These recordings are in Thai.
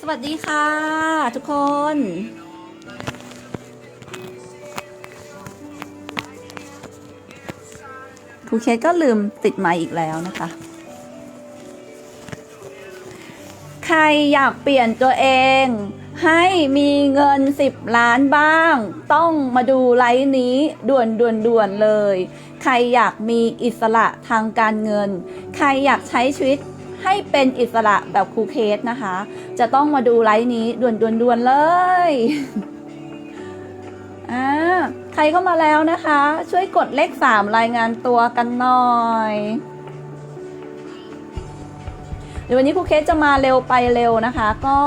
สวัสดีค่ะ ทุกคน ครูเคสก็ลืมติดไมค์อีกแล้วนะคะ ใครอยากเปลี่ยนตัวเอง ให้มีเงิน 10 ล้านบ้าง ต้องมาดูไลฟ์นี้ด่วนด่วนด่วนเลย ใครอยากมีอิสระทางการเงิน ใครอยากใช้ชีวิต ให้เป็นอิสระแบบครูเคสนะคะ จะต้องมาดูไลฟ์นี้ด่วนด่วนด่วนเลยอ่าใครเข้ามาแล้วนะคะ ช่วยกดเลข3รายงานตัวกันหน่อยเดี๋ยววันนี้ครูเคสจะมาเร็วไปเร็วนะคะ ก็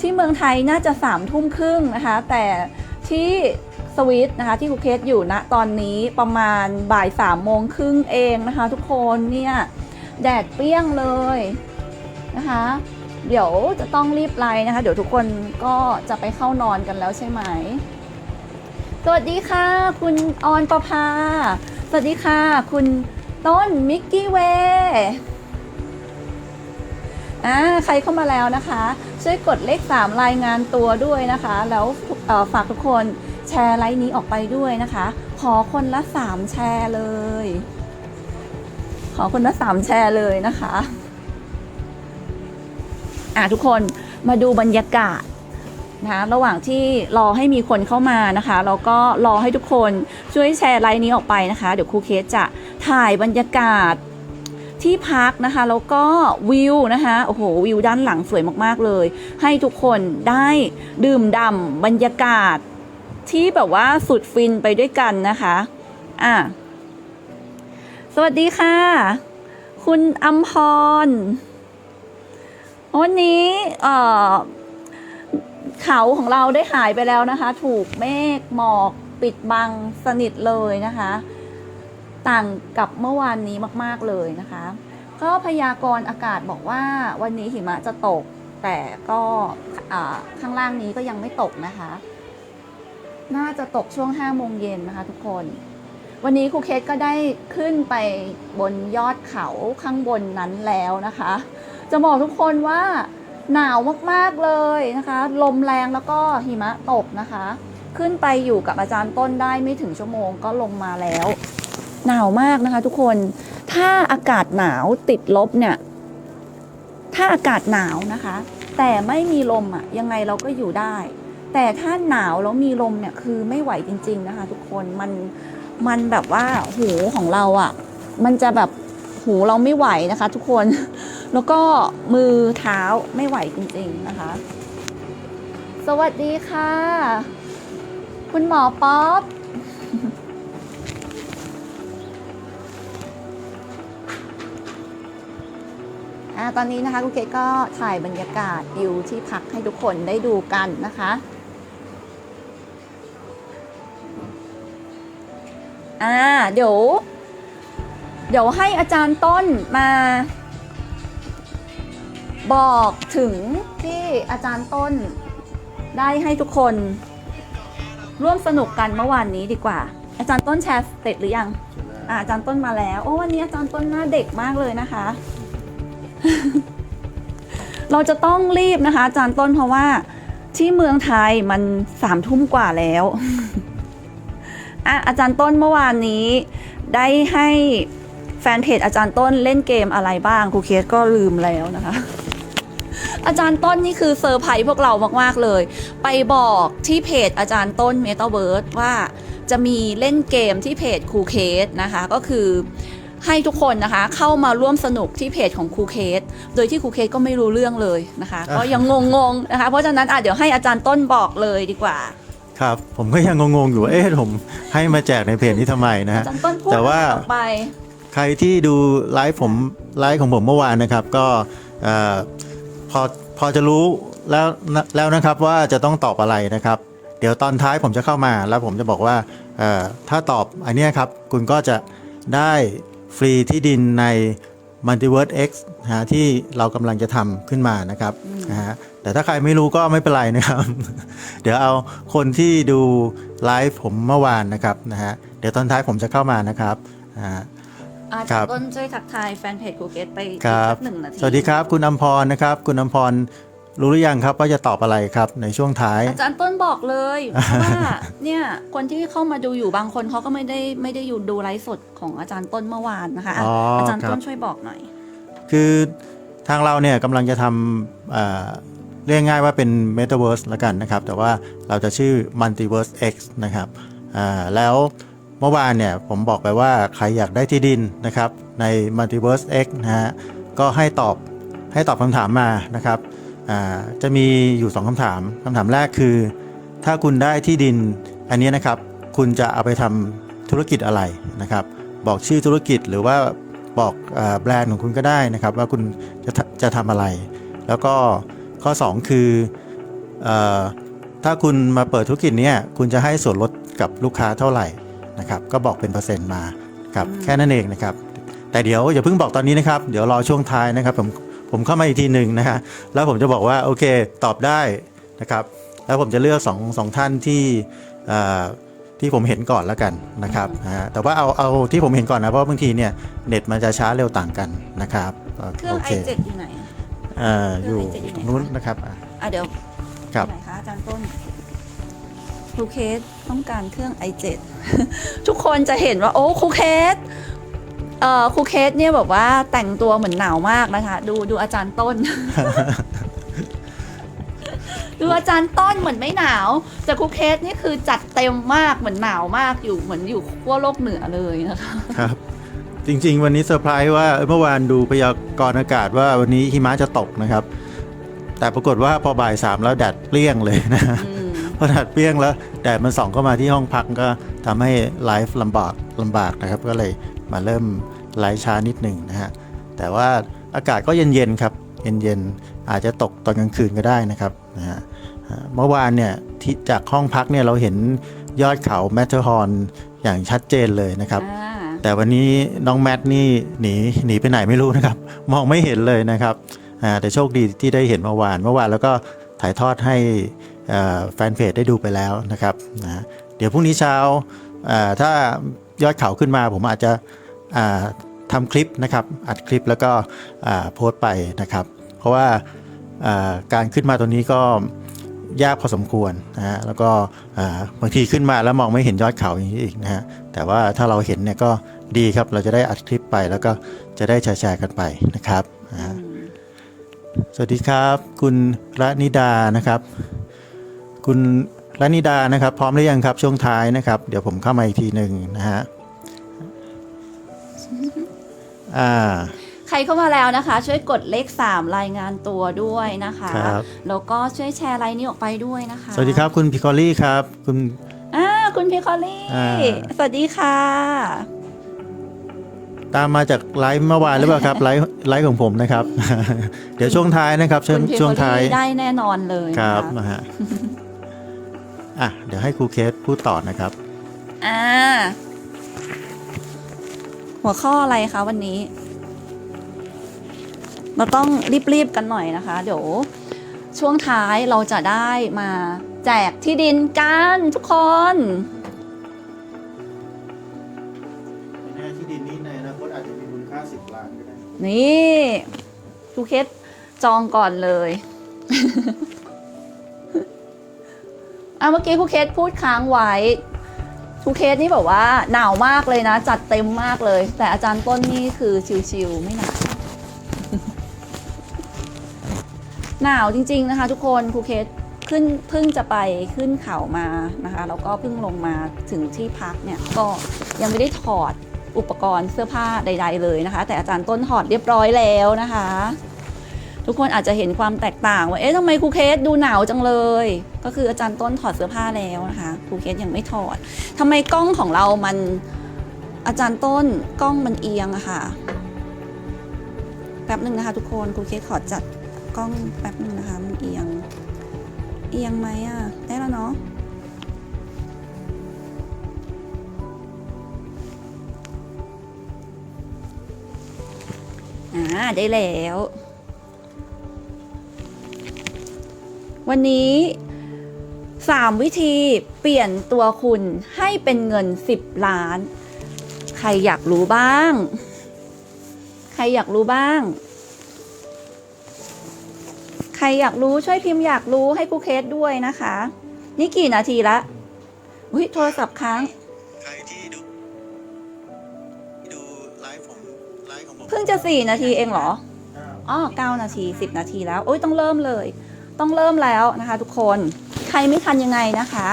ที่เมืองไทยน่าจะสามทุ่มครึ่งนะคะ แต่ที่สวิตนะคะที่ครูเคสอยู่ณตอนนี้ประมาณบ่ายสามโมงครึ่งเองนะคะ ทุกคนเนี่ย แดดเปรี้ยงเลยนะคะ เดี๋ยวจะต้องรีบไลน์นะคะ เดี๋ยวทุกคนก็จะไปเข้านอนกันแล้วใช่ไหม สวัสดีค่ะ คุณออนประภา สวัสดีค่ะ คุณต้นมิกกี้เวอ่าใครเข้ามาแล้วนะคะ ช่วยกดเลข 3 รายงานตัวด้วยนะคะ แล้วฝากทุกคนแชร์ไลน์นี้ออกไปด้วยนะคะ ขอคนละ 3 แชร์เลย ขอคนละ3แชร์เลยนะคะ อะทุกคนมาดูบรรยากาศนะคะระหว่างที่รอให้มีคนเข้ามานะคะแล้วก็รอให้ทุกคนช่วยแชร์ไลน์นี้ออกไปนะคะ เดี๋ยวครูเคสจะถ่ายบรรยากาศที่พักนะคะ แล้วก็วิวนะคะโอ้โหวิวด้านหลังสวยมากๆเลย ให้ทุกคนได้ดื่มด่ำบรรยากาศที่แบบว่าสุดฟินไปด้วยกันนะคะ อะ สวัสดีค่ะ คุณอัมพร วันนี้เอ่อเขาของเราได้หายไปแล้วนะคะ ถูกเมฆหมอกปิดบังสนิทเลยนะคะ ต่างกับเมื่อวานนี้มาก ๆเลยนะคะ ก็พยากรณ์อากาศบอกว่าวันนี้หิมะจะตก แต่ก็ข้างล่างนี้ก็ยังไม่ตกนะคะ น่าจะตกช่วง5โมงเย็นนะคะทุกคน วันนี้ครูเคสก็ได้ขึ้นไปบนยอดเขาข้างบนนั้นแล้วนะคะ จะบอกทุกคนว่าหนาวมากๆเลยนะคะ ลมแรงแล้วก็หิมะตกนะคะ ขึ้นไปอยู่กับอาจารย์ต้นได้ไม่ถึงชั่วโมงก็ลงมาแล้ว หนาวมากนะคะทุกคน ถ้าอากาศหนาวติดลบเนี่ย ถ้าอากาศหนาวนะคะ แต่ไม่มีลมอะ่ะยังไงเราก็อยู่ได้ แต่ถ้าหนาวแล้วมีลมเนี่ยคือไม่ไหวจริง ๆนะคะ ทุกคนมัน มันแบบว่าหูของเราอะ่ะ มันจะแบบหูเราไม่ไหวนะคะ ทุกคน แล้วก็มือเท้าไม่ไหวจริงๆนะคะ สวัสดีค่ะ คุณหมอป๊อปอ่าตอนนี้นะคะคุณเกดก็ถ่ายบรรยากาศวิวที่พักให้ทุกคนได้ดูกันนะคะ อ่าเดี๋ยว เดี๋ยวให้อาจารย์ต้นมา บอกถึงที่อาจารย์ต้นได้ให้ทุกคน ร่วมสนุกกันเมื่อวานนี้ดีกว่า อาจารย์ต้นแชร์เสร็จหรือยังอ่าอาจารย์ต้นมาแล้ว โอ้วันนี้อาจารย์ต้นหน้าเด็กมากเลยนะคะ เราจะต้องรีบนะคะ อาจารย์ต้นเพราะว่าที่เมืองไทยมันสามทุ่มกว่าแล้ว อะอาจารย์ต้นเมื่อวานนี้ ได้ให้แฟนเพจอาจารย์ต้นเล่นเกมอะไรบ้างครูเคสก็ลืมแล้วนะคะ อาจารย์ต้นนี่คือเซอร์ไพรส์พวกเรามาก ๆ เลย ไปบอกที่เพจอาจารย์ต้นเมตาเวิร์สว่าจะมีเล่นเกมที่เพจครูเคสนะคะ ก็คือให้ทุกคนนะคะเข้ามาร่วมสนุกที่เพจของครูเคส โดยที่ครูเคสก็ไม่รู้เรื่องเลยนะคะ ก็ยังงงๆนะคะ เพราะฉะนั้นอะเดี๋ยวให้อาจารย์ต้นบอกเลยดีกว่า ครับ ผมก็ยังงงๆอยู่ว่าเอ๊ะผมให้มาแจกในเพจนี้ทำไมนะอาฮะจารย์ต้นพูดแต่ว่าออกไป ใครที่ดูไลฟ์ผมไลฟ์ของผมเมื่อวานนะครับ ก็เอ่อพอพอจะรู้แล้วนะแล้วนะครับว่าจะต้องตอบอะไรนะครับ เดี๋ยวตอนท้ายผมจะเข้ามาแล้วผมจะบอกว่าเอ่อถ้าตอบอันเนี้ยครับ คุณก็จะได้ฟรีที่ดินใน Multiverse X นะฮะที่เรากำลังจะทำขึ้นมานะครับนะฮะ แต่ถ้าใครไม่รู้ก็ไม่เป็นไรนะครับ เดี๋ยวเอาคนที่ดูไลฟ์ผมเมื่อวานนะครับนะฮะเดี๋ยวตอนท้ายผมจะเข้ามานะครับนะฮะอาคจารัรบย์ต้นช่วยทักทายแฟนเพจครูเกตไปครับสักหนึ่งนาทีสวัสดีครับ คุณอมพรนะครับ คุณอมพรรู้หรือยังครับว่าจะตอบอะไรครับในช่วงท้าย อาจารย์ต้นบอกเลยเพราะว่าเนี่ยคนที่เข้ามาดูอยู่บางคนเขาก็ไม่ได้ไม่ได้อยู่ดูไลฟ์สดของอาจารย์ต้นเมื่อวานนะคะอะอ๋อออาจารย์ครับต้นช่วยบอกหน่อย คือทางเราเนี่ยกำลังจะทำ เรียกง่ายว่าเป็น Metaverse ละกันนะครับ แต่ว่าเราจะชื่อ Multiverse X นะครับแล้วเมื่อวานเนี่ยผมบอกไปว่าใครอยากได้ที่ดินนะครับใน Multiverse X นะฮะก็ให้ตอบให้ตอบคำถามมานะครับจะมีอยู่ 2คำถามคำถามแรกคือ ถ้าคุณได้ที่ดินอันนี้นะครับ คุณจะเอาไปทำธุรกิจอะไรนะครับ บอกชื่อธุรกิจหรือว่าบอกอแบรนด์ของคุณก็ได้นะครับ ว่าคุณจะจะทำอะไร แล้วก็ ข้อ 2 คือเออถ้าคุณมาเปิดธุรกิจเนี้ยคุณจะให้ส่วนลดกับลูกค้าเท่าไหร่นะครับก็บอกเป็นเปอร์เซ็นต์มาครับแค่นั้นเองนะครับแต่เดี๋ยวอย่าเพิ่งบอกตอนนี้นะครับ เดี๋ยวรอช่วงท้ายนะครับผมผมเข้ามาอีกทีหนึ่งนะฮะแล้วผมจะบอกว่าโอเคตอบได้นะครับ แล้วผมจะเลือกสองสองท่านที่เอ่อที่ผมเห็นก่อนแล้วกันนะครับนะฮะแต่ว่าเอาเอาที่ผมเห็นก่อนนะเพราะบางทีเนี่ยเน็ตมันจะช้าเร็วต่างกันนะครับเครื่องโอ i7 อยู่ไหนเอ่อเคอรื่องยู่ไอเจ็ดอยู่ไหนนู้นนะครับอะอะเดี๋ยวครับ ไหนคะอาจารย์ต้นครูเคสต้องการเครื่อง i7 ทุกคนจะเห็นว่าโอ้ครูเคสเอ่อครูเคสเนี่ยแบบว่าแต่งตัวเหมือนหนาวมากนะคะ ดูดูอาจารย์ต้น ดูอาจารย์ต้นเหมือนไม่หนาว แต่ครูเคสนี่คือจัดเต็มมากเหมือนหนาวมากอยู่เหมือนอยู่ขั้วโลกเหนือเลยนะคะ ครับ จริง ๆ วันนี้เซอร์ไพรส์ว่าเมื่อวานดูพยากรณ์อากาศว่าวันนี้หิมะจะตกนะครับ แต่ปรากฏว่าพอบ่ายสามแล้วแดดเปรี้ยงเลยนะอพอแดดเปรี้ยงแล้วแดดมันส่องเข้ามาที่ห้องพักก็ทำให้ไลฟ์ลำบากลำบากนะครับ ก็เลยมาเริ่มไลฟ์ช้านิดหนึ่งนะฮะแต่ว่าอากาศก็เย็นๆครับเย็นๆอาจจะตกตอนกลางคืนก็ได้นะครับนะฮะเมื่อวานเนี่ยที่จากห้องพักเนี่ยเราเห็นยอดเขาแมทเทอร์ฮอร์นอย่างชัดเจนเลยนะครับ แต่วันนี้น้องแมทนี่หนีหนีไปไหนไม่รู้นะครับ มองไม่เห็นเลยนะครับแต่โชคดีที่ได้เห็นเมื่อวานเมื่อวานแล้วก็ถ่ายทอดให้แฟนเพจได้ดูไปแล้วนะครับนะเดี๋ยวพรุ่งนี้เช้าถ้ายอดเขาขึ้นมาผมอาจจะทำคลิปนะครับอัดคลิปแล้วก็โพสต์ไปนะครับ เพราะว่าการขึ้นมาตัวนี้ก็ยากพอสมควรนะฮะแล้วก็บางทีขึ้นมาแล้วมองไม่เห็นยอดเขาอย่างนี้อีกนะฮะแต่ว่าถ้าเราเห็นเนี่ยก็ ดีครับ เราจะได้อัดคลิปไปแล้วก็จะได้แชร์ๆกันไปนะครับอ่าสวัสดีครับ คุณระนิดานะครับ คุณระนิดานะครับ พร้อมหรือยังครับช่วงท้ายนะครับ เดี๋ยวผมเข้ามาอีกทีหนึ่งนะฮะอ่าใครเข้ามาแล้วนะคะ ช่วยกดเลข 3 รายงานตัวด้วยนะคะครับแล้วก็ช่วยแชร์ไลน์นี้ออกไปด้วยนะคะ สวัสดีครับคุณพิคอลี่ครับ คุณอ่าคุณพี่คอลลี่อ่าสวัสดีค่ะ ตามมาจากไลฟ์เมื่อวานหรือเปล่าครับไลฟ์ไลฟ์ของผมนะครับ เดี๋ยวช่วงท้ายนะครับช่วคุงณพี่ช่วคงอลท้ายลี่ได้แน่นอนเลยคนะรับคะนะฮะอะเดี๋ยวให้ครูเคสพูดต่อนะครับ อ่า หัวข้ออะไรคะวันนี้ เราต้องรีบๆกันหน่อยนะคะ เดี๋ยว ช่วงท้ายเราจะได้มาแจกที่ดินกันทุกคน นี่ทูเคสจองก่อนเลยอะเมื่อกี้ครูเคสพูดค้างไว้ครูเคสนี่แบบว่าหนาวมากเลยนะ จัดเต็มมากเลย แต่อาจารย์ต้นนี่คือชิวๆไม่หนาวหนาวจริง ๆนะคะ ทุกคนครูเคสขึ้นเพิ่งจะไปขึ้นเขามานะคะแล้วก็เพิ่งลงมาถึงที่พักเนี่ยก็ยังไม่ได้ถอด อุปกรณ์เสื้อผ้าใด ๆ เลยนะคะ แต่อาจารย์ต้นถอดเรียบร้อยแล้วนะคะ ทุกคนอาจจะเห็นความแตกต่างว่าเอ๊ะทำไมครูเคสดูหนาวจังเลย ก็คืออาจารย์ต้นถอดเสื้อผ้าแล้วนะคะครูเคสยังไม่ถอดทำไมกล้องของเรามันอาจารย์ต้นกล้องมันเอียงอะค่ะแป๊บหนึ่งนะคะ ทุกคนครูเคสขอจัดกล้องแป๊บหนึ่งนะคะมันเอียง เอียงไหมอะได้แล้วเนาะ อ่าได้แล้ว วันนี้ 3 วิธีเปลี่ยนตัวคุณให้เป็นเงิน 10 ล้าน ใครอยากรู้บ้าง ใครอยากรู้บ้าง ใครอยากรู้ช่วยพิมพ์อยากรู้ให้ครูเคสด้วยนะคะ นี่กี่นาทีละอุ้ยโทรศัพท์ค้าง ใครที่ พิ่งจะสี่นาทีเองเหรออ๋อเก้านาทีสิบนาทีแล้วโอ้ยต้องเริ่มเลย ต้องเริ่มแล้วนะคะ ทุกคนใครไม่ทันยังไงนะคะ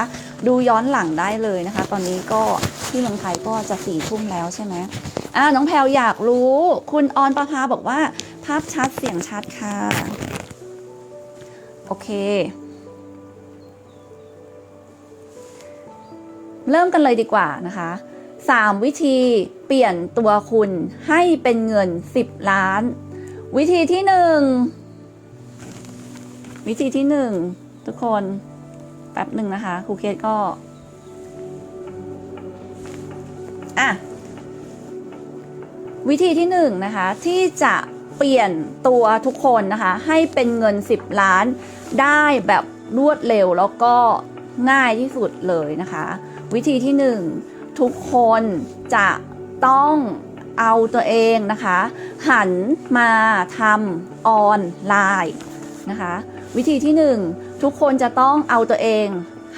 ดูย้อนหลังได้เลยนะคะ ตอนนี้ก็ที่เมืองไทยก็จะสี่ทุ่มแล้วใช่ไหมอ่าน้องแพลวอยากรู้ คุณออนประภาบอกว่า ภาพชัดเสียงชัดค่ะ โอเค เริ่มกันเลยดีกว่านะคะ 3 วิธีเปลี่ยนตัวคุณให้เป็นเงิน 10 ล้าน วิธีที่ 1 วิธีที่ 1 ทุกคนแป๊บหนึ่งนะคะครูเคสก็อะวิธีที่1นะคะที่จะเปลี่ยนตัวทุกคนนะคะให้เป็นเงิน 10 ล้านได้แบบรวดเร็วแล้วก็ง่ายที่สุดเลยนะคะ วิธีที่ 1 ทุกคนจะต้องเอาตัวเองนะคะ หันมาทำออนไลน์นะคะ วิธีที่ 1 ทุกคนจะต้องเอาตัวเอง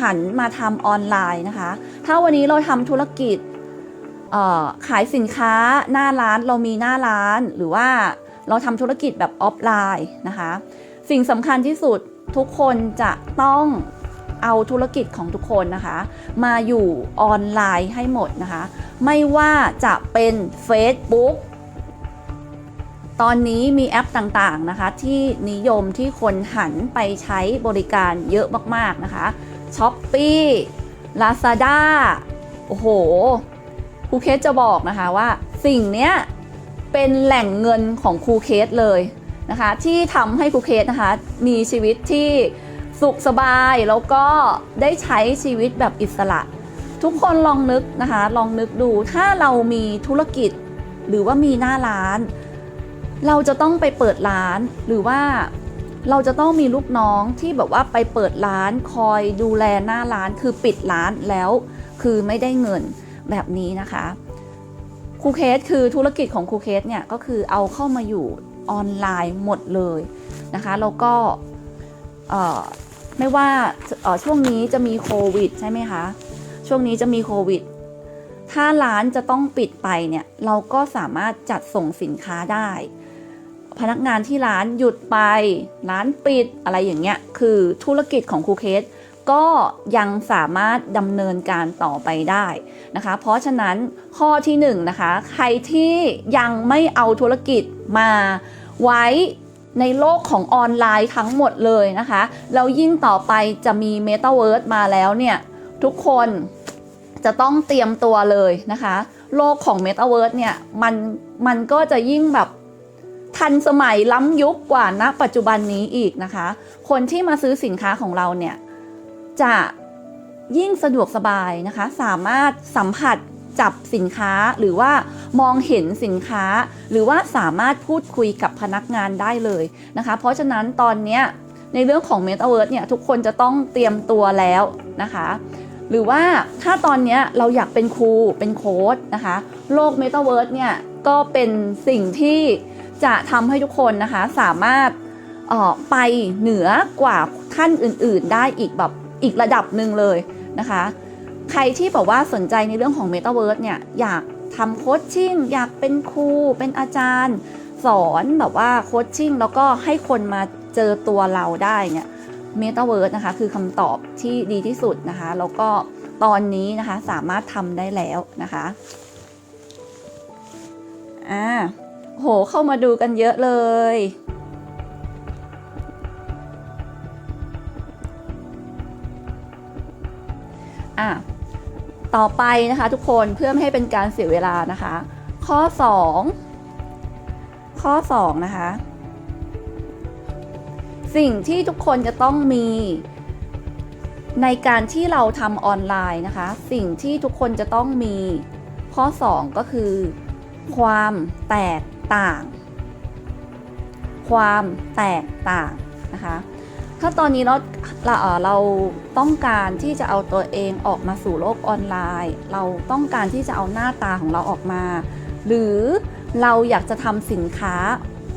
หันมาทำออนไลน์นะคะ ถ้าวันนี้เราทำธุรกิจขายสินค้าหน้าร้านเรามีหน้าร้านหรือว่าเราทำธุรกิจแบบออฟไลน์นะคะ สิ่งสำคัญที่สุดทุกคนจะต้อง เอาธุรกิจของทุกคนนะคะ มาอยู่ออนไลน์ให้หมดนะคะ ไม่ว่าจะเป็น Facebook ตอนนี้มีแอปต่างๆนะคะ ที่นิยมที่คนหันไปใช้บริการเยอะมากๆนะคะ s h อ p e e Lazada โอ้โหครูเคสจะบอกนะคะว่าสิ่งเนี้ยเป็นแหล่งเงินของครูเคสเลยนะคะ ที่ทำให้ครูเคสนะคะ มีชีวิตที่ สุขสบายแล้วก็ได้ใช้ชีวิตแบบอิสระ ทุกคนลองนึกนะคะ ลองนึกดูถ้าเรามีธุรกิจ หรือว่ามีหน้าร้าน เราจะต้องไปเปิดร้านหรือว่าเราจะต้องมีลูกน้องที่แบบว่าไปเปิดร้านคอยดูแลหน้าร้านคือปิดร้านแล้วคือไม่ได้เงินแบบนี้นะคะครูเคสคือธุรกิจของครูเคสเนี่ยก็คือเอาเข้ามาอยู่ออนไลน์หมดเลยนะคะแล้วก็ ไม่ว่าช่วงนี้จะมีโควิดใช่ไหมคะช่วงนี้จะมีโควิด ถ้าร้านจะต้องปิดไปเนี่ยเราก็สามารถจัดส่งสินค้าได้ พนักงานที่ร้านหยุดไป ร้านปิดอะไรอย่างเงี้ยคือธุรกิจของครูเคสก็ยังสามารถดำเนินการต่อไปได้นะคะ เพราะฉะนั้นข้อที่1นงนะคะใครที่ยังไม่เอาธุรกิจมาไว้ ในโลกของออนไลน์ทั้งหมดเลยนะคะ แล้วยิ่งต่อไปจะมี m e t a เวิร์สมาแล้วเนี่ย ทุกคนจะต้องเตรียมตัวเลยนะคะ โลกของ m e t a เวิร์สเนี่ยมันมันก็จะยิ่งแบบทันสมัยล้ำยุคกว่าณปัจจุบันนี้อีกนะคะ คนที่มาซื้อสินค้าของเราเนี่ย จะยิ่งสะดวกสบายนะคะ สามารถสัมผัส จับสินค้าหรือว่ามองเห็นสินค้า หรือว่าสามารถพูดคุยกับพนักงานได้เลยนะคะ เพราะฉะนั้นตอนนี้ในเรื่องของ m e t a เวิร์เนี่ยทุกคนจะต้องเตรียมตัวแล้วนะคะ หรือว่าถ้าตอนนี้เราอยากเป็นครูเป็นโค้ดนะคะ โลก m e t a เวิร์เนี่ยก็เป็นสิ่งที่จะทำให้ทุกคนนะคะสามารถออไปเหนือกว่าท่านอื่นๆ ได้อีกแบบอีกระดับหนึ่งเลยนะคะ ใครที่บอกว่าสนใจในเรื่องของ m e t a เวิร์เนี่ยอยากทำโคชชิ่งอยากเป็นครูเป็นอาจารย์ สอนแบบว่าโคชชิ่งแล้วก็ให้คนมาเจอตัวเราได้เนี่ยเมตาเวิร์นะคะคือคำตอบที่ดีที่สุดนะคะ แล้วก็ตอนนี้นะคะสามารถทำได้แล้วนะคะอ่าโหเข้ามาดูกันเยอะเลย อะ ต่อไปนะคะทุกคนเพื่อไม่ให้เป็นการเสียเวลานะคะ ข้อ 2 ข้อ 2 นะคะ สิ่งที่ทุกคนจะต้องมีในการที่เราทำออนไลน์นะคะ สิ่งที่ทุกคนจะต้องมี ข้อ 2 ก็คือ ความแตกต่าง ความแตกต่างนะคะ ถ้าตอนนี้เราเราเราต้องการที่จะเอาตัวเองออกมาสู่โลกออนไลน์ เราต้องการที่จะเอาหน้าตาของเราออกมา หรือเราอยากจะทำสินค้า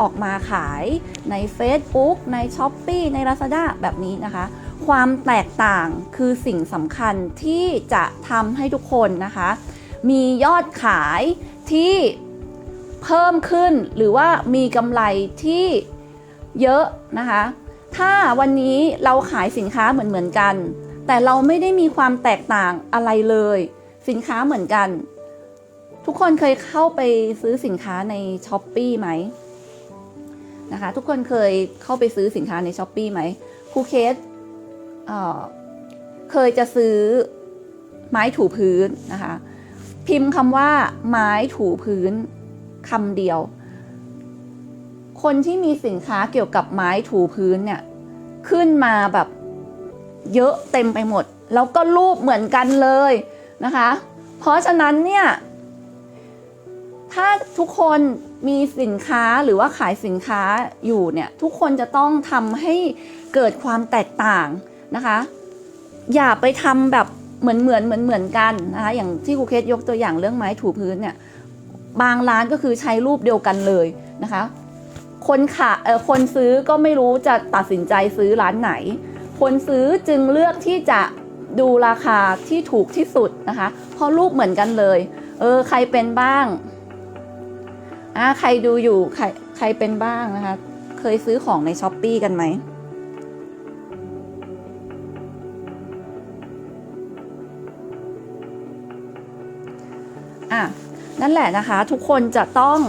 ออกมาขายใน Facebook ใน s h อ p e e ใน Lazada แบบนี้นะคะ ความแตกต่างคือสิ่งสำคัญที่จะทำให้ทุกคนนะคะ มียอดขายที่เพิ่มขึ้นหรือว่ามีกำไรที่เยอะนะคะ ถ้าวันนี้เราขายสินค้าเหมือนเหมือนๆกัน แต่เราไม่ได้มีความแตกต่างอะไรเลย สินค้าเหมือนกัน ทุกคนเคยเข้าไปซื้อสินค้าในช้อปปีไหมนะคะทุกคนเคยเข้าไปซื้อสินค้าในช้อปปีไหมครูเคสเเคยจะซื้อไม้ถูพื้นนะคะ พิมพ์คำว่าไม้ถูพื้นคำเดียว คนที่มีสินค้าเกี่ยวกับไม้ถูพื้นเนี่ยขึ้นมาแบบเยอะเต็มไปหมด แล้วก็รูปเหมือนกันเลยนะคะ เพราะฉะนั้นเนี่ยถ้าทุกคนมีสินค้าหรือว่าขายสินค้าอยู่เนี่ยทุกคนจะต้องทำให้เกิดความแตกต่างนะคะ อย่าไปทำแบบเหมือนเหมือนเหมือนเหมือนกันนะคะอย่างที่ครูเคสยกตัวอย่างเรื่องไม้ถูพื้นเนี่ยบางร้านก็คือใช้รูปเดียวกันเลยนะคะ คนขาเออคนซื้อก็ไม่รู้จะตัดสินใจซื้อร้านไหน คนซื้อจึงเลือกที่จะดูราคาที่ถูกที่สุดนะคะเพราะรูปเหมือนกันเลย เออใครเป็นบ้างอ่าใครดูอยู่ใครใครเป็นบ้างนะคะ เคยซื้อของในช้อปปีกันไหมอะนั่นแหละนะคะ ทุกคนจะต้อง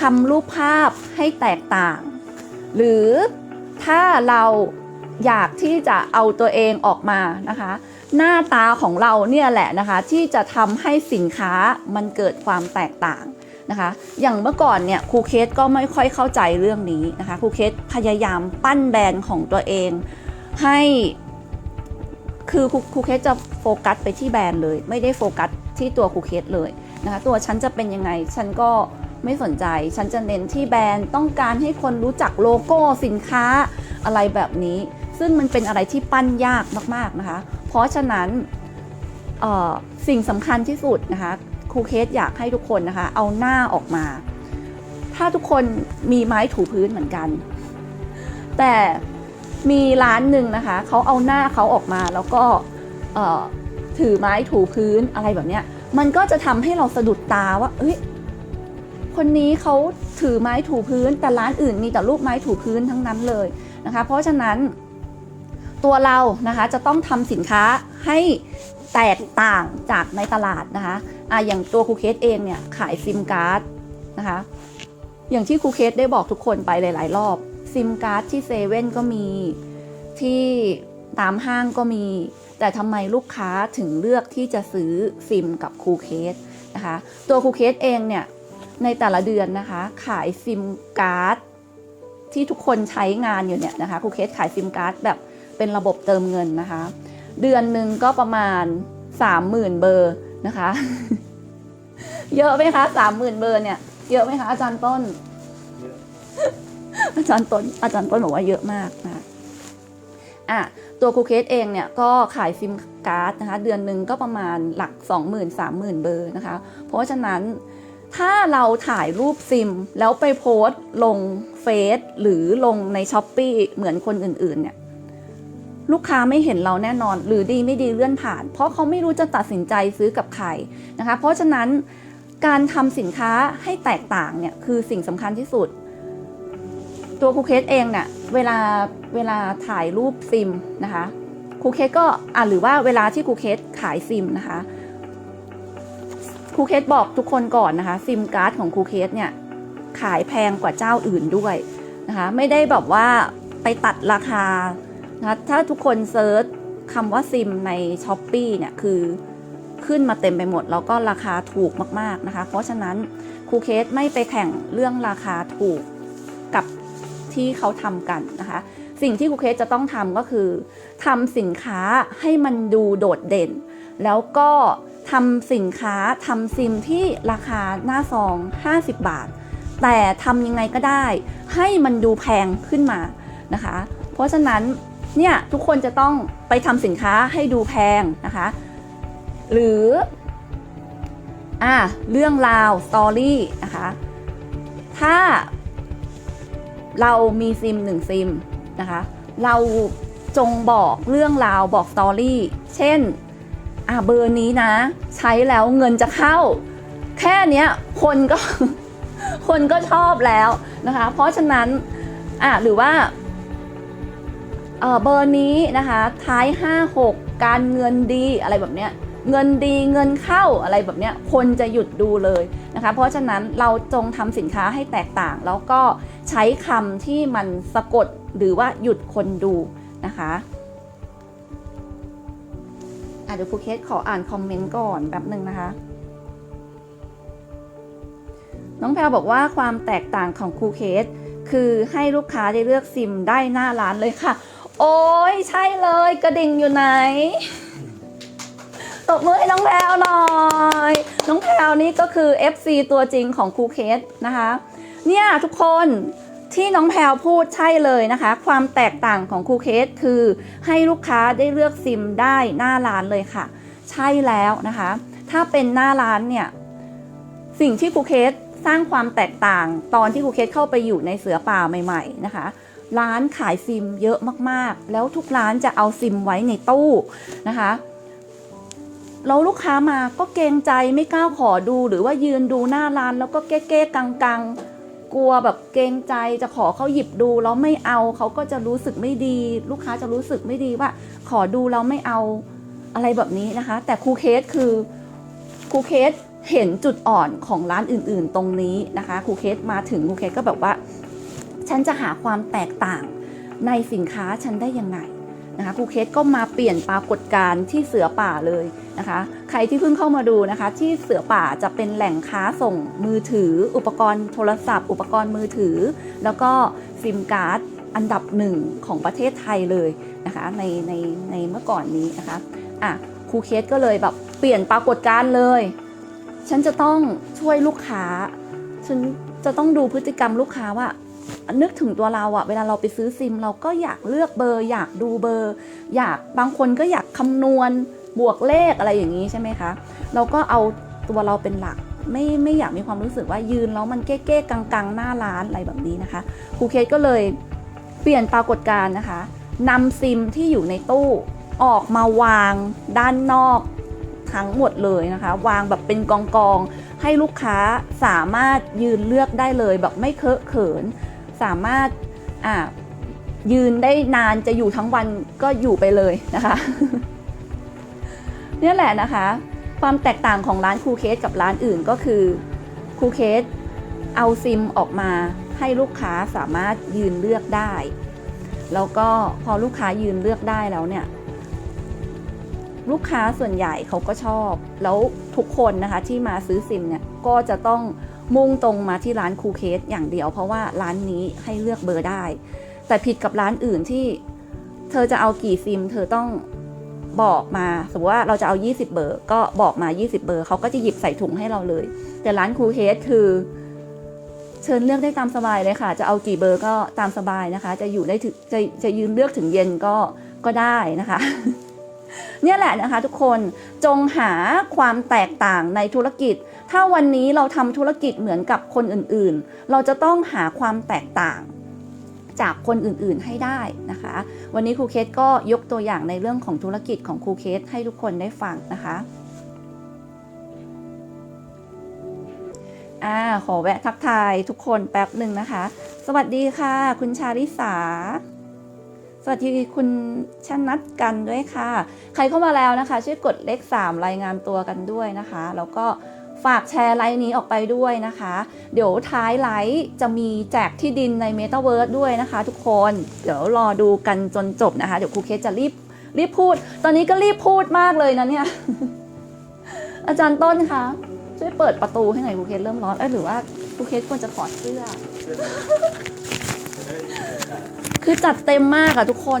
ทำรูปภาพให้แตกต่าง หรือถ้าเราอยากที่จะเอาตัวเองออกมานะคะ หน้าตาของเราเนี่ยแหละนะคะที่จะทำให้สินค้ามันเกิดความแตกต่างนะคะ อย่างเมื่อก่อนเนี่ยครูเคสก็ไม่ค่อยเข้าใจเรื่องนี้นะคะครูเคสพยายามปั้นแบรนด์ของตัวเอง ให้คือครูเคสจะโฟกัสไปที่แบรนด์เลย ไม่ได้โฟกัสที่ตัวครูเคสเลยนะคะตัวฉันจะเป็นยังไงฉันก็ ไม่สนใจ ฉันจะเน้นที่แบรนด์ต้องการให้คนรู้จักโลโก้สินค้าอะไรแบบนี้ ซึ่งมันเป็นอะไรที่ปั้นยากมากๆนะคะ เพราะฉะนั้นสิ่งสำคัญที่สุดนะคะครูเคสอยากให้ทุกคนนะคะ เอาหน้าออกมา ถ้าทุกคนมีไม้ถูพื้นเหมือนกัน แต่มีร้านหนึ่งนะคะเขาเอาหน้าเขาออกมาแล้วก็ถือไม้ถูพื้นอะไรแบบเนี้ยมันก็จะทำให้เราสะดุดตาว่า เอ้ย คนนี้เขาถือไม้ถูพื้น แต่ร้านอื่นมีแต่รูปไม้ถูพื้นทั้งนั้นเลยนะคะ เพราะฉะนั้นตัวเรานะคะจะต้องทำสินค้าให้แตกต่างจากในตลาดนะคะอะอย่างตัวครูเคสเองเนี่ยขายซิมการ์ดนะคะ อย่างที่ครูเคสได้บอกทุกคนไปหลาย ๆ รอบ ซิมการ์ดที่เซเว่นก็มีที่ตามห้างก็มี แต่ทำไมลูกค้าถึงเลือกที่จะซื้อซิมกับครูเคสนะคะ ตัวครูเคสเองเนี่ย ในแต่ละเดือนนะคะ ขายซิมการ์ดที่ทุกคนใช้งานอยู่เนี่ยนะคะครูเคสขายซิมการ์ดแบบเป็นระบบเติมเงินนะคะ เดือนหนึ่งก็ประมาณ 30,000 เบอร์นะคะ เยอะไหมคะ30,000 เบอร์เนี่ยเยอะไหมคะอาจารย์ต้น อาจารย์ต้นอาจารย์ต้นบอกว่าเยอะมากนะคะอะตัวครูเคสเองเนี่ยก็ขายซิมการ์ดนะคะ เดือนหนึ่งก็ประมาณหลัก 20,000 30,000 เบอร์นะคะ เพราะฉะนั้น ถ้าเราถ่ายรูปซิม แล้วไปโพสต์ลงเฟซหรือลงในช้อปปีเหมือนคนอื่นๆเนี่ยลูกค้าไม่เห็นเราแน่นอน หรือดีไม่ดีเลื่อนผ่าน เพราะเขาไม่รู้จะตัดสินใจซื้อกับใครนะคะ เพราะฉะนั้นการทำสินค้าให้แตกต่างเนี่ยคือสิ่งสำคัญที่สุด ตัวครูเคสเองเนี่ยเวลาเวลาถ่ายรูปซิมนะคะครูเคสก็อ่าหรือว่าเวลาที่ครูเคสขายซิมนะคะ รูเคสบอกทุกคนก่อนนะคะ ซิมการ์ดของครูเคสเนี่ยขายแพงกว่าเจ้าอื่นด้วยนะคะ ไม่ได้แบบว่าไปตัดราคานะคะถ้าทุกคนเซิร์ชคำว่าซิมใน s h อ p e e เนี่ยคือขึ้นมาเต็มไปหมด แล้วก็ราคาถูกมาก ๆนะคะ เพราะฉะนั้นครูเคสไม่ไปแข่งเรื่องราคาถูกกับที่เขาทำกันนะคะ สิ่งที่ครูเคสจะต้องทำก็คือทำสินค้าให้มันดูโดดเด่น แล้วก็ ทำสินค้าทำซิมที่ราคาหน้าซอง 50 บาท แต่ทำยังไงก็ได้ ให้มันดูแพงขึ้นมานะคะ เพราะฉะนั้นเนี่ยทุกคนจะต้องไปทำสินค้าให้ดูแพงนะคะ หรืออ่าเรื่องราวสตอรี่นะคะถ้าเรามีซิมหนึ่งซิมนะคะ เราจงบอกเรื่องราวบอกสตอรี่ เช่น อะเบอร์นี้นะ ใช้แล้วเงินจะเข้า แค่เนี้ยคนก็คนก็ชอบแล้วนะคะ เพราะฉะนั้นอะหรือว่าเออเบอร์นี้นะคะท้าย 5 6 การเงินดีอะไรแบบเนี้ยเงินดีเงินเข้าอะไรแบบเนี้ยคนจะหยุดดูเลยนะคะ เพราะฉะนั้นเราจงทำสินค้าให้แตกต่าง แล้วก็ใช้คำที่มันสะกดหรือว่าหยุดคนดูนะคะ อะเดี๋ยวครูเคสขออ่านคอมเมนต์ก่อนแบบหนึ่งนะคะ น้องแพรบอกว่าความแตกต่างของครูเคส คือให้ลูกค้าได้เลือกซิมได้หน้าร้านเลยค่ะ โอ้ยใช่เลยกระดิ่งอยู่ไหนตบมือให้น้องแพรวหน่อย น้องแพรวนี่ก็คือ FC ตัวจริงของครูเคสนะคะ เนี่ยทุกคน ที่น้องแพรวพูดใช่เลยนะคะ ความแตกต่างของครูเคสคือให้ลูกค้าได้เลือกซิมได้หน้าร้านเลยค่ะ ใช่แล้วนะคะ ถ้าเป็นหน้าร้านเนี่ยสิ่งที่ครูเคสสร้างความแตกต่างตอนที่ครูเคสเข้าไปอยู่ในเสือป่าใหม่ ๆ นะคะร้านขายซิมเยอะมากๆ แล้วทุกร้านจะเอาซิมไว้ในตู้นะคะแล้วลูกค้ามาก็เกรงใจไม่กล้าขอดูหรือว่ายืนดูหน้าร้านแล้วก็เก้ๆกังๆ กลัวแบบเกรงใจจะขอเขาหยิบดูแล้วไม่เอาเขาก็จะรู้สึกไม่ดี ลูกค้าจะรู้สึกไม่ดีว่า ขอดูแล้วไม่เอาอะไรแบบนี้นะคะ แต่ครูเคสคือครูเคสเห็นจุดอ่อนของร้านอื่น ๆ ตรงนี้นะคะครูเคสมาถึงครูเคสก็แบบว่า ฉันจะหาความแตกต่างในสินค้าฉันได้ยังไง นะคะครูเคสก็มาเปลี่ยนปรากฏการณ์ที่เสือป่าเลยนะคะ ใครที่เพิ่งเข้ามาดูนะคะ ที่เสือป่าจะเป็นแหล่งค้าส่งมือถือ อุปกรณ์โทรศัพท์ อุปกรณ์มือถือ แล้วก็ซิมการ์ดอันดับหนึ่งของประเทศไทยเลยนะคะในในในเมื่อก่อนนี้นะคะอะครูเคสก็เลยแบบเปลี่ยนปรากฏการณ์เลย ฉันจะต้องช่วยลูกค้า ฉันจะต้องดูพฤติกรรมลูกค้าว่า นึกถึงตัวเราอะเวลาเราไปซื้อซิม เราก็อยากเลือกเบอร์ อยากดูเบอร์ อยากบางคนก็อยากคำนวณบวกเลขอะไรอย่างนี้ใช่ไหมคะ เราก็เอาตัวเราเป็นหลักไม่ไม่อยากมีความรู้สึกว่ายืนแล้วมันเก้ๆกังๆ หน้าร้านอะไรแบบนี้นะคะครูเคสก็เลยเปลี่ยนปรากฏการณ์นะคะนำซิมที่อยู่ในตู้ออกมาวางด้านนอกทั้งหมดเลยนะคะ วางแบบเป็นกองๆให้ลูกค้าสามารถยืนเลือกได้เลยแบบไม่เคอะเขิน สามารถยืนได้นานจะอยู่ทั้งวันก็อยู่ไปเลยนะคะเนี่ยแหละนะคะ ความแตกต่างของร้านครูเคสกับร้านอื่นก็คือครูเคสเอาซิมออกมาให้ลูกค้าสามารถยืนเลือกได้ แล้วก็พอลูกค้ายืนเลือกได้แล้วเนี่ย ลูกค้าส่วนใหญ่เขาก็ชอบ แล้วทุกคนนะคะที่มาซื้อซิมเนี่ยก็จะต้อง มุ่งตรงมาที่ร้านครูเคสอย่างเดียว เพราะว่าร้านนี้ให้เลือกเบอร์ได้ แต่ผิดกับร้านอื่นที่เธอจะเอากี่ซิม เธอต้องบอกมาสมมติว่าเราจะเอา 20 เบอร์ ก็บอกมา 20 เบอร์เขาก็จะหยิบใส่ถุงให้เราเลย แต่ร้านครูเคสคือ เชิญเลือกได้ตามสบายเลยค่ะ จะเอากี่เบอร์ก็ตามสบายนะคะ จะอยู่ได้ถึงจะจะยืนเลือกถึงเย็นก็ก็ได้นะคะ เนี่ยแหละนะคะทุกคนจงหาความแตกต่างในธุรกิจ ถ้าวันนี้เราทำธุรกิจเหมือนกับคนอื่นๆ เราจะต้องหาความแตกต่างจากคนอื่นๆให้ได้นะคะ วันนี้ครูเคสก็ยกตัวอย่างในเรื่องของธุรกิจของครูเคสให้ทุกคนได้ฟังนะคะอ่าขอแวะทักทายทุกคนแป๊บหนึ่งนะคะ สวัสดีค่ะ คุณชาลิสา สวัสดีคุณชนัดกันด้วยค่ะ ใครเข้ามาแล้วนะคะ ช่วยกดเลข 3 รายงานตัวกันด้วยนะคะ แล้วก็ ฝากแชร์ไลน์นี้ออกไปด้วยนะคะ เดี๋ยวท้ายไลฟ์จะมีแจกที่ดินใน Metaverse ด้วยนะคะทุกคน เดี๋ยวรอดูกันจนจบนะคะ เดี๋ยวครูเคสจะรีบรีบพูด ตอนนี้ก็รีบพูดมากเลยนะเนี่ย อาจารย์ต้นคะช่วยเปิดประตูให้หน่อยครูเคสเริ่มร้อนเอ้ยหรือว่าครูเคสควรจะถอดเสื้อ คือจัดเต็มมากอะทุกคน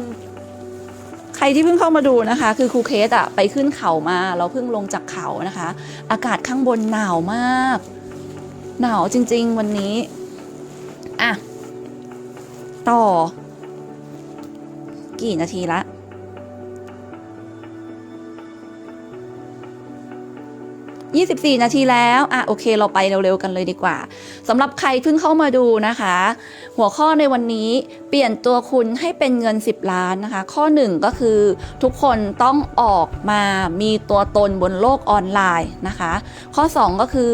ใครที่เพิ่งเข้ามาดูนะคะ คือครูเคสอะไปขึ้นเขามาเราเพิ่งลงจากเขานะคะ อากาศข้างบนหนาวมาก หนาวจริง ๆ วันนี้อะต่อ กี่นาทีละ 24 นาทีแล้ว อะโอเค เราไปเร็วๆกันเลยดีกว่าสำหรับใครเพิ่งเข้ามาดูนะคะ หัวข้อในวันนี้เปลี่ยนตัวคุณให้เป็นเงิน 10 ล้านนะคะ ข้อ 1 ก็คือทุกคนต้องออกมามีตัวตนบนโลกออนไลน์นะคะ ข้อ 2 ก็คือ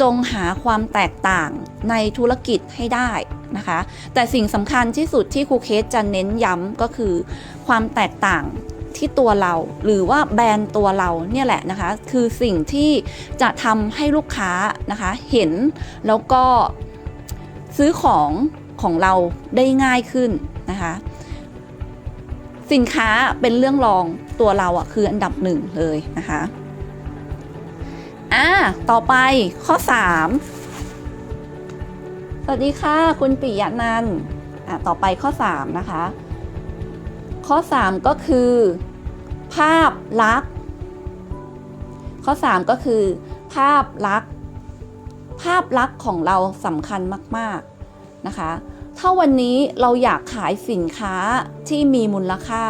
จงหาความแตกต่างในธุรกิจให้ได้นะคะ แต่สิ่งสำคัญที่สุดที่ครูเคสจะเน้นย้ำก็คือความแตกต่าง ที่ตัวเรา หรือว่าแบรนด์ตัวเราเนี่ยแหละนะคะ คือสิ่งที่จะทำให้ลูกค้านะคะเห็นแล้วก็ซื้อของของเราได้ง่ายขึ้นนะคะสินค้าเป็นเรื่องรองตัวเราอะคืออันดับหนึ่งเลยนะคะอ่าต่อไปข้อ 3 สวัสดีค่ะ คุณปิยะนันอะต่อไปข้อ 3 นะคะ ข้อ 3 ก็คือ ภาพลักษณ์ ข้อ 3 ก็คือ ภาพลักษณ์ ภาพลักษณ์ของเราสำคัญมาก ๆ นะคะ ถ้าวันนี้เราอยากขายสินค้าที่มีมูลค่า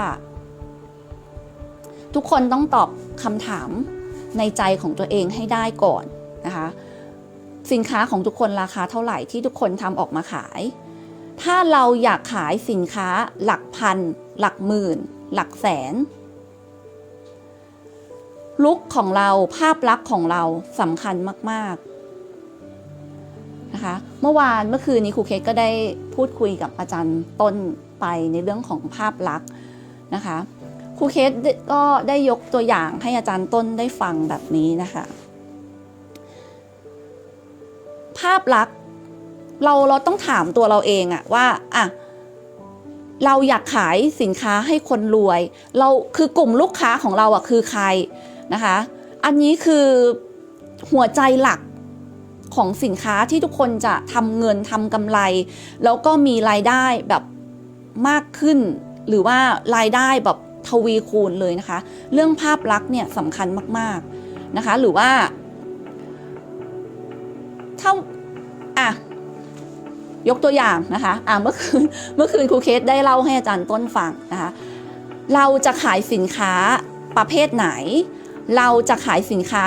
ทุกคนต้องตอบคำถามในใจของตัวเองให้ได้ก่อนนะคะ สินค้าของทุกคนราคาเท่าไหร่ที่ทุกคนทำออกมาขาย ถ้าเราอยากขายสินค้าหลักพัน หลักหมื่น หลักแสน ลุคของเราภาพลักษณ์ของเราสำคัญมากๆนะคะเมื่อวานเมื่อคืนนี้ครูเคสก็ได้พูดคุยกับอาจารย์ต้นไปในเรื่องของภาพลักษณ์นะคะครูเคสก็ได้ยกตัวอย่างให้อาจารย์ต้นได้ฟังแบบนี้นะคะ ภาพลักษณ์เราเราต้องถามตัวเราเองอะว่าอะเราอยากขายสินค้าให้คนรวย เราคือกลุ่มลูกค้าของเราอะคือใคร นะคะ อันนี้คือหัวใจหลักของสินค้าที่ทุกคนจะทำเงินทำกำไร แล้วก็มีรายได้แบบมากขึ้น หรือว่ารายได้แบบทวีคูณเลยนะคะ เรื่องภาพลักษณ์เนี่ยสำคัญมาก ๆนะคะ หรือว่าถ้าอะยกตัวอย่างนะคะอะเมื่อคืนเมื่อคืนครูเคสได้เล่าให้อาจารย์ต้นฟังนะคะ เราจะขายสินค้าประเภทไหน เราจะขายสินค้า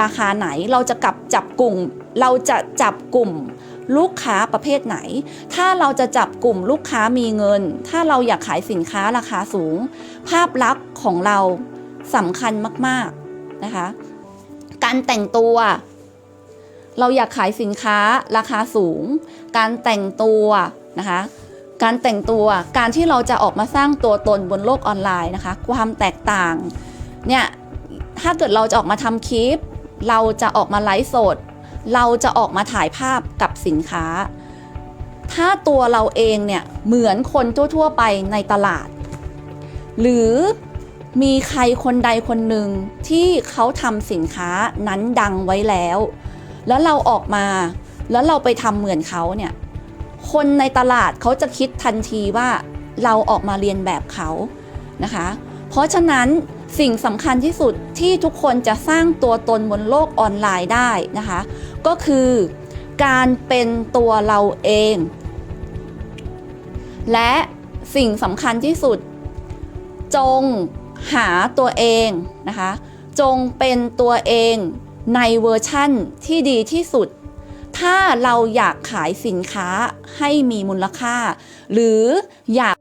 ราคาไหน เราจะกลับจับกลุ่ม เราจะจับกลุ่มลูกค้าประเภทไหน ถ้าเราจะจับกลุ่มลูกค้ามีเงิน ถ้าเราอยากขายสินค้าราคาสูง ภาพลักษณ์ของเราสำคัญมากๆนะคะ การแต่งตัว เราอยากขายสินค้าราคาสูง การแต่งตัวนะคะการแต่งตัวการที่เราจะออกมาสร้างตัวตนบนโลกออนไลน์นะคะ ความแตกต่างเนี่ย ถ้าเกิดเราจะออกมาทำคลิป เราจะออกมาไลฟ์สด เราจะออกมาถ่ายภาพกับสินค้า ถ้าตัวเราเองเนี่ยเหมือนคนทั่วๆไปในตลาด หรือมีใครคนใดคนหนึ่งที่เขาทำสินค้านั้นดังไว้แล้ว แล้วเราออกมา แล้วเราไปทำเหมือนเขาเนี่ย คนในตลาดเขาจะคิดทันทีว่าเราออกมาเรียนแบบเขานะคะ เพราะฉะนั้น สิ่งสำคัญที่สุดที่ทุกคนจะสร้างตัวตนบนโลกออนไลน์ได้นะคะ ก็คือการเป็นตัวเราเอง และสิ่งสำคัญที่สุด จงหาตัวเองนะคะ จงเป็นตัวเองในเวอร์ชั่นที่ดีที่สุด ถ้าเราอยากขายสินค้าให้มีมูลค่า หรืออยาก